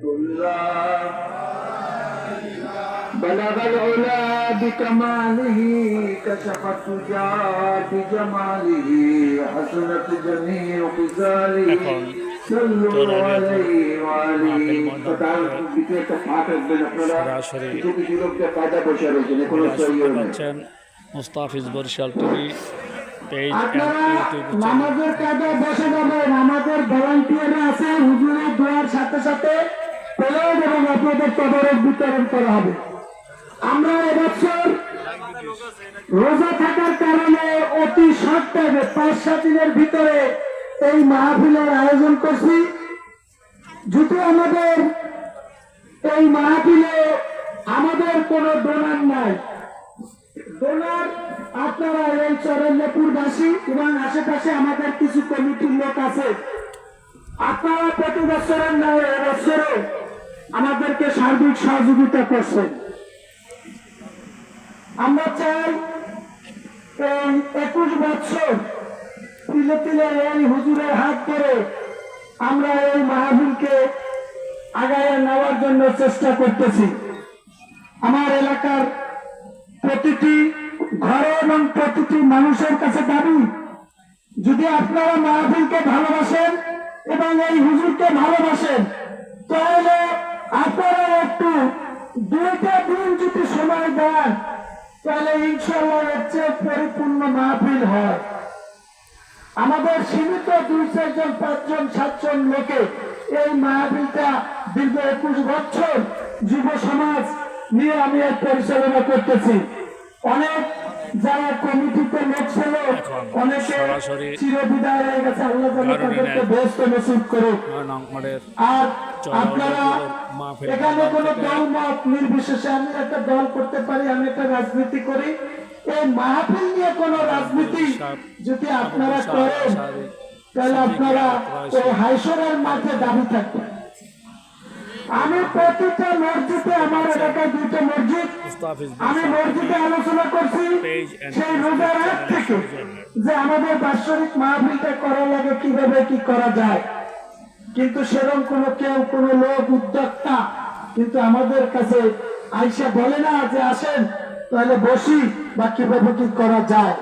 الله بلغ العلا بكماله كشف التجا بجماله حسنت جميع خصاله এখন صلوا চলে عليه وعليه মাহফিল ময়দান فتعال দিকে একটা ফাঁক রাখবেন আপনারা সরাসরি কিছু কিছু লোককে কায়দা বসে রয়েছেন এখনো আপনারা সহি শুনতে হয় নাই। পাচ্ছেন মুস্তাফিজ বরিশাল টিভি পেজ আপনারা ইউটিউব চ্যানেল নামাজের কাজে বসে যাবেন আমাদের ভলান্টিয়াররা আছে হুজুরের দোয়ার সাথে সাথে পেলেন এবং আপনাদের তদারক বিতরণ করা হবে। আমরা এবছর রোজা থাকার কারণে অতি টাইমে পাঁচ, সাত দিনের ভিতরে এই মাহফিলের আয়োজন করছি। যদি আমাদের এই মাহফিলে আমাদের কোনো ডোনার নাই, ডোনার আপনারা এই চরণপুরবাসী এবং আশেপাশে আমাদের কিছু কমিটির লোক আছে। আপনারা প্রতি বছরের নয় এবছরও আমাদেরকে সার্বিক সহযোগিতা করছেন আমরা চাই এই একুশ বছর তিলে তিলে এই হুজুরের হাত ধরে আমরা এই মাহফিলকে আগায় নেওয়ার জন্য চেষ্টা করতেছি। আমার এলাকার প্রতিটি ঘরে এবং প্রতিটি মানুষের কাছে দাবি, যদি আপনারা মাহফিলকে ভালোবাসেন এবং এই হুজুরকে ভালোবাসেন, তাহলে আপনারা একটু দুইটা দিন যদি সময় দেন তাহলে ইনশাল্লাহ এর চেয়ে পরিপূর্ণ মাহফিল হয়। আমাদের সীমিত দুই চারজন পাঁচজন সাতজন লোকে এই মাহফিলটা দীর্ঘ একুশ বছর যুব সমাজ নিয়ে আমি এর পরিচালনা করতেছি। অনেক যারা কমিটিতে লোক ছিল অনেকে চিরবিদায় হয়ে গেছে। আল্লাহ তাদেরকে ব্যস্ত নসিব করুক। আর আপনারা এখানে কোন দল মত নির্বিশেষে আমি একটা দল করতে পারি আমি একটা রাজনীতি করি। এই মাহফিল নিয়ে কোন রাজনীতি যদি আপনারা করেন তাহলে আপনারা ওই হাইসরের মাঠে দাবি থাকবেন। আমি প্রতিটা মসজিদে আমার এলাকায় দুটো মসজিদ আমি মসজিদে আলোচনা করছি সেই রোজার থেকে যে আমাদের বাৎসরিক মাহফিলটা করা লাগে কীভাবে কি করা যায়। কিন্তু সেরকম কোনো কেউ, কোনো লোক, উদ্যোক্তা, কিন্তু আমাদের কাছে আইসা বলে না যে আসেন, তাহলে বসি বা কীভাবে কি করা যায়।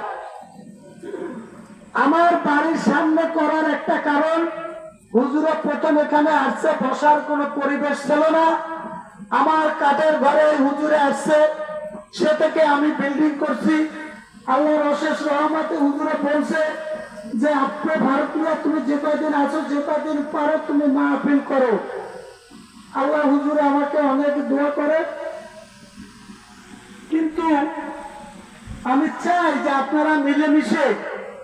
আমার বাড়ির সামনে করার একটা কারণ, হুজুরা প্রথম এখানে আসছে, বসার কোনো পরিবেশ ছিল না। আমার কাঠের ঘরে হুজুরে আসছে, সে থেকে আমি বিল্ডিং করছি। আল্লাহর অশেষ রহমতে হুজুরে বলছে যে আপনি ভারতীয়, তুমি যে কয়দিন আছো, যে কয়দিন পারো, তুমি মাহফিল করো। আল্লাহ হুজুরে আমাকে অনেক দোয়া করে। কিন্তু আমি চাই যে আপনারা মিলেমিশে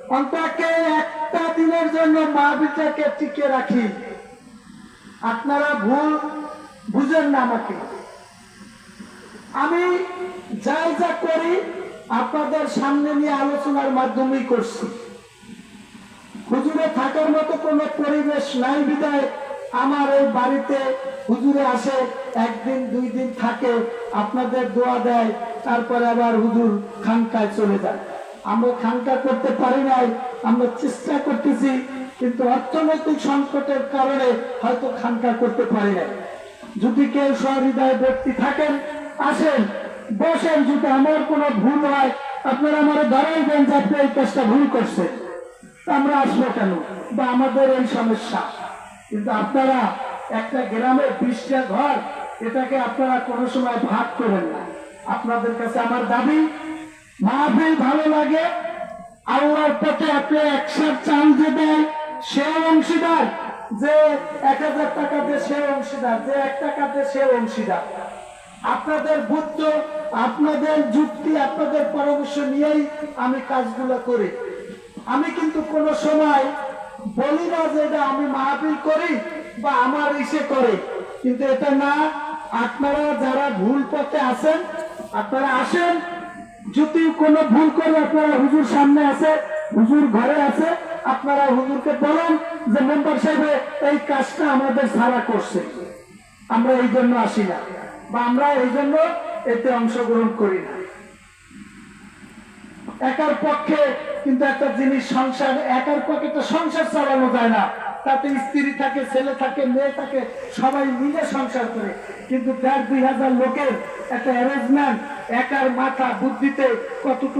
অন্তকে একটা দিনের জন্য মাহবিলটাকে টিকে রাখি। আপনারা ভুল বুঝেন না আমাকে। আমি যাই যা করি আপনাদের সামনে নিয়ে আলোচনার মাধ্যমেই করছি। থাকার মতো কোনো পরিবেশ নাই বিদায়। আমার এই বাড়িতে হুজুরে আসে, একদিন, দুই দিন থাকে, আপনাদের দোয়া দেয়, তারপরে আবার হুজুর খানকায় চলে যায়। আমরা খানকা করতে পারি নাই, আমরা চেষ্টা করতেছি, কিন্তু অর্থনৈতিক সংকটের কারণে হয়তো খানকা করতে পারি নাই। যদি কেউ সহৃদয় ব্যক্তি থাকেন, আসেন, বসেন, যদি আমার কোনো ভুল হয়, আপনারা আমার ধরাই দেন যে আপনি এই কাজটা ভুল করছেন। আমরা আসব কেন? বা আমাদের এই সমস্যা। কিন্তু আপনারা একটা গ্রামের বিশটা ঘর, এটাকে আপনারা কোনো সময় ভাগ করেন না। আপনাদের কাছে আমার দাবি, মাহফিল ভালো লাগে, আল্লাহর পথে আপনি একশো চাল যে দেয় সে অংশীদার, যে এক হাজার টাকা দিয়ে, সে অংশীদার, যে এক টাকা দিয়ে, সে অংশীদার। আপনাদের বুদ্ধ, আপনাদের যুক্তি, আপনাদের পরামর্শ নিয়েই আমি কাজগুলো করি। আমি কিন্তু কোনো সময় বলি না যে এটা আমি মাহফিল করি বা আমার ইসে করে। কিন্তু এটা না, আপনারা যারা ভুল পথে আছেন, আপনারা আসেন। যদি কোনো ভুল করে আপনারা হুজুর সামনে আছে, হুজুর ঘরে আছে, আপনারা হুজুরকে বলেন যে, মেম্বার সাহেব, এই কাজটা আমাদের সারা করছে। আমরা এই জন্য আসি না বা আমরা এই জন্য এতে অংশগ্রহণ করি না। একার পক্ষে কিন্তু একটা জিনিস সংসার, একার পক্ষে তো সংসার চালানো যায় না। তাতে স্ত্রী থাকে, ছেলে থাকে, মেয়ে থাকে, সবাই মিলে সংসার করে। কিন্তু দেড় দুই হাজার লোকের একটা অ্যারেঞ্জমেন্ট একার মাথা বুদ্ধিতে কতটুকু